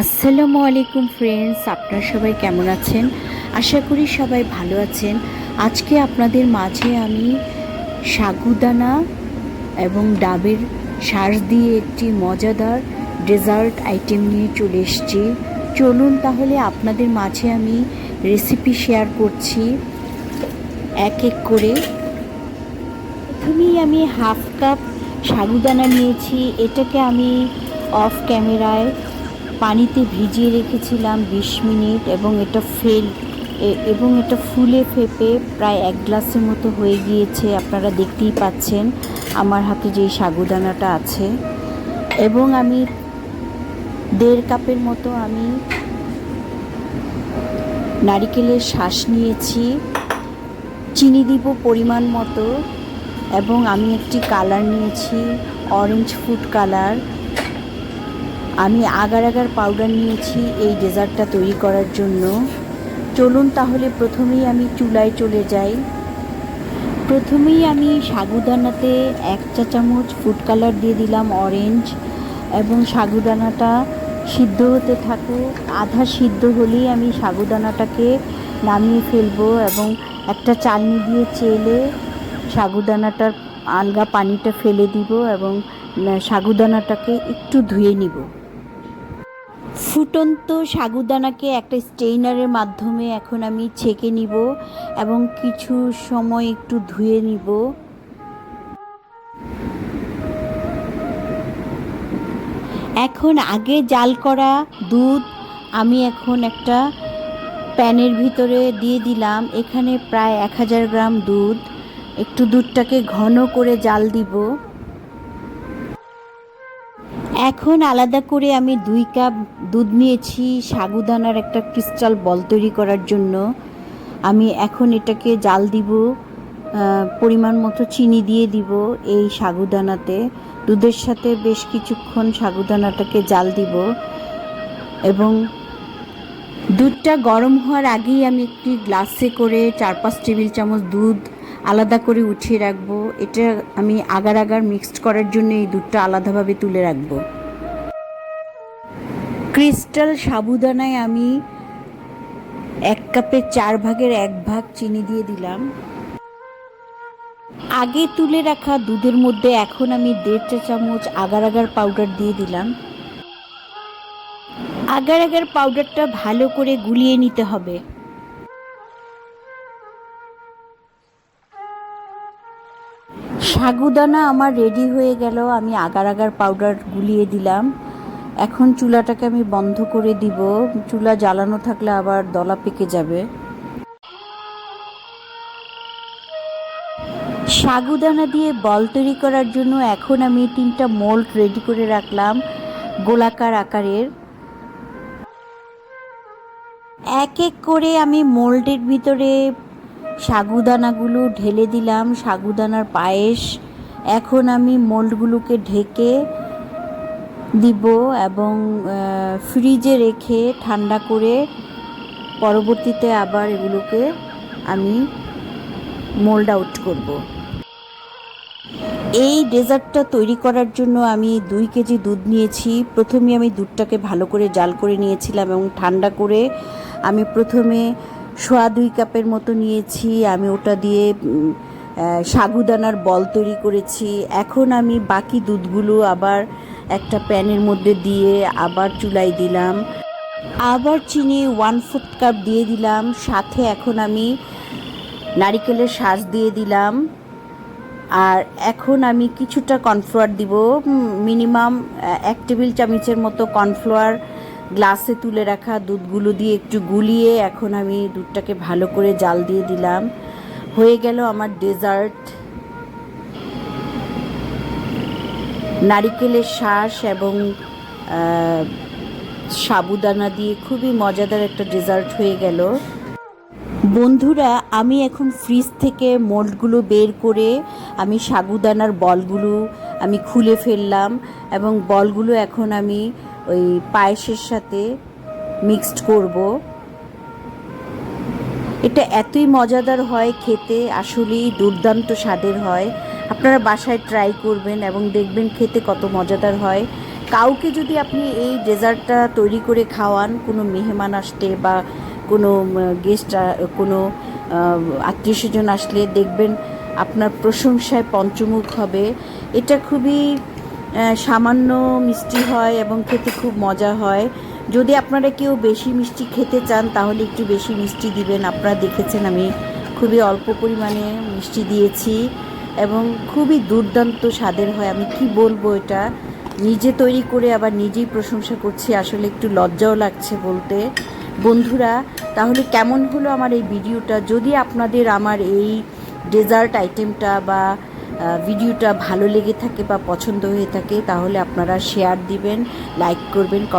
আসসালামু আলাইকুম ফ্রেন্ডস আপনারা সবাই কেমন আছেন? আশা করি সবাই ভালো আছেন। আজকে আপনাদের মাঝে আমি সাগুদানা এবং ডাবের শ্বাস দিয়ে একটি মজাদার ডেজার্ট আইটেম নিয়ে চলে এসেছি। চলুন তাহলে আপনাদের মাঝে আমি রেসিপি শেয়ার করছি। এক এক করে। প্রথমেই আমি হাফ কাপ সাগুদানা নিয়েছি। এটাকে আমি অফ ক্যামেরায় পানিতে ভিজিয়ে রেখেছিলাম বিশ মিনিট এবং এটা ফেল এবং এটা ফুলে ফেপে প্রায় এক গ্লাসের মতো হয়ে গিয়েছে, আপনারা দেখতেই পাচ্ছেন। আমার হাতে যেই সাগুদানাটা আছে। এবং আমি দেড় কাপের মতো আমি নারিকেলের শ্বাস নিয়েছি। চিনি দিব পরিমাণ মতো এবং আমি একটি কালার নিয়েছি, অরেঞ্জ ফুড কালার। আমি আগার আগার পাউডার নিয়েছি এই ডেজার্টটা তৈরি করার জন্য। চলুন তাহলে প্রথমেই আমি চুলায় চলে যাই। প্রথমেই আমি সাগুদানাতে এক চা চামচ ফুড কালার দিয়ে দিলাম অরেঞ্জ এবং সাগুদানাটা সিদ্ধ হতে থাকুক। আধা সিদ্ধ হলেই আমি সাগুদানাটাকে নামিয়ে ফেলব এবং একটা চালনি দিয়ে চেলে সাগুদানাটার আলগা পানিটা ফেলে দিব এবং সাগুদানাটাকে একটু ধুয়ে নিব। ফুটন্ত সাগুদানাকে একটা স্টেইনারের মাধ্যমে এখন আমি ছেঁকে নিব এবং কিছু সময় একটু ধুয়ে নিব। এখন আগে জাল করা দুধ আমি এখন একটা প্যানের ভিতরে দিয়ে দিলাম। এখানে প্রায় এক হাজার গ্রাম দুধ। একটু দুধটাকে ঘন করে জাল দিব। এখন আলাদা করে আমি দুই কাপ দুধ নিয়েছি, সাগুদানার একটা ক্রিস্টাল বল তৈরি করার জন্য। আমি এখন এটাকে জাল দিব পরিমাণ মতো চিনি দিয়ে দিব এই সাগুদানাতে। দুধের সাথে বেশ কিছুক্ষণ সাগুদানাটাকে জাল দিব এবং দুধটা গরম হওয়ার আগেই আমি একটি গ্লাসে করে চার পাঁচ টেবিল চামচ দুধ আলাদা করে উঠিয়ে রাখব। এটা আমি আগার আগার মিক্সড করার জন্য এই দুধটা আলাদাভাবে তুলে রাখব। ক্রিস্টাল সাবুদানায় আমি এক কাপের চার ভাগের এক ভাগ চিনি দিয়ে দিলাম। আগে তুলে রাখা দুধের মধ্যে এখন আমি দেড় চা চামচ আগার আগার পাউডার দিয়ে দিলাম। আগার আগার পাউডারটা ভালো করে গুলিয়ে নিতে হবে। সাগুদানা আমার রেডি হয়ে গেল, আমি আগার আগার পাউডার গুলিয়ে দিলাম। এখন চুলাটাকে আমি বন্ধ করে দিব, চুলা জ্বালানো থাকলে আবার দলা পেকে যাবে। সাগুদানা দিয়ে বল তৈরি করার জন্য এখন আমি তিনটা মোল্ড রেডি করে রাখলাম গোলাকার আকারের। এক এক করে আমি মোল্ডের ভিতরে সাগুদানাগুলো ঢেলে দিলাম, সাগুদানার পায়েস। এখন আমি মোল্ডগুলোকে ঢেকে দিব এবং ফ্রিজে রেখে ঠান্ডা করে পরবর্তীতে আবার এগুলোকে আমি মোল্ড আউট করব। এই ডেজার্টটা তৈরি করার জন্য আমি দুই কেজি দুধ নিয়েছি। প্রথমে আমি দুধটাকে ভালো করে জাল করে নিয়েছিলাম এবং ঠান্ডা করে আমি প্রথমে সোয়া দুই কাপের মতো নিয়েছি, আমি ওটা দিয়ে সাগুদানার বল তৈরি করেছি। এখন আমি বাকি দুধগুলো আবার একটা প্যানের মধ্যে দিয়ে আবার চুলায় দিলাম। আবার চিনি ওয়ান ফোর্থ কাপ দিয়ে দিলাম। সাথে এখন আমি নারিকেলের শ্বাস দিয়ে দিলাম। আর এখন আমি কিছুটা কর্নফ্লাওয়ার দিব মিনিমাম এক টেবিল চামচের মতো কর্নফ্লাওয়ার গ্লাসে তুলে রাখা দুধগুলো দিয়ে একটু গুলিয়ে এখন আমি দুধটাকে ভালো করে জাল দিয়ে দিলাম। হয়ে গেল আমার ডেজার্ট। নারিকেলের শ্বাস এবং সাবুদানা দিয়ে খুবই মজাদার একটা ডেজার্ট হয়ে গেল। বন্ধুরা, আমি এখন ফ্রিজ থেকে মোল্ডগুলো বের করে আমি সাগুদানার বলগুলো আমি খুলে ফেললাম এবং বলগুলো এখন আমি ওই পায়েসের সাথে মিক্সড করব। এটা এতই মজাদার হয় খেতে, আসলেই দুর্দান্ত স্বাদের হয়। আপনারা বাসায় ট্রাই করবেন এবং দেখবেন খেতে কত মজাদার হয়। কাউকে যদি আপনি এই ডেজার্টটা তৈরি করে খাওয়ান, কোনো মেহমান আসলে বা কোনো গেস্ট কোনো আত্মীয় স্বজন আসলে দেখবেন আপনার প্রশংসায় পঞ্চমুখ হবে। এটা খুবই সামান্য মিষ্টি হয় এবং খেতে খুব মজা হয়। যদি আপনারা কেউ বেশি মিষ্টি খেতে চান, তাহলে একটু বেশি মিষ্টি দিবেন। আপনারা দেখেছেন আমি খুবই অল্প পরিমাণে মিষ্টি দিয়েছি এবং খুবই দুর্দান্ত স্বাদের হয়। আমি কি বলব এটা? নিজে তৈরি করে আবার নিজেই প্রশংসা করছি। আসলে একটু লজ্জাও লাগছে বলতে। বন্ধুরা, তাহলে কেমন হলো আমার এই ভিডিওটা? যদি আপনাদের আমার এই ডেজার্ট আইটেমটা বা ভিডিওটা ভালো লেগে থাকে বা পছন্দ হয়ে থাকে, তাহলে আপনারা শেয়ার দিবেন লাইক করবেন কমেন্ট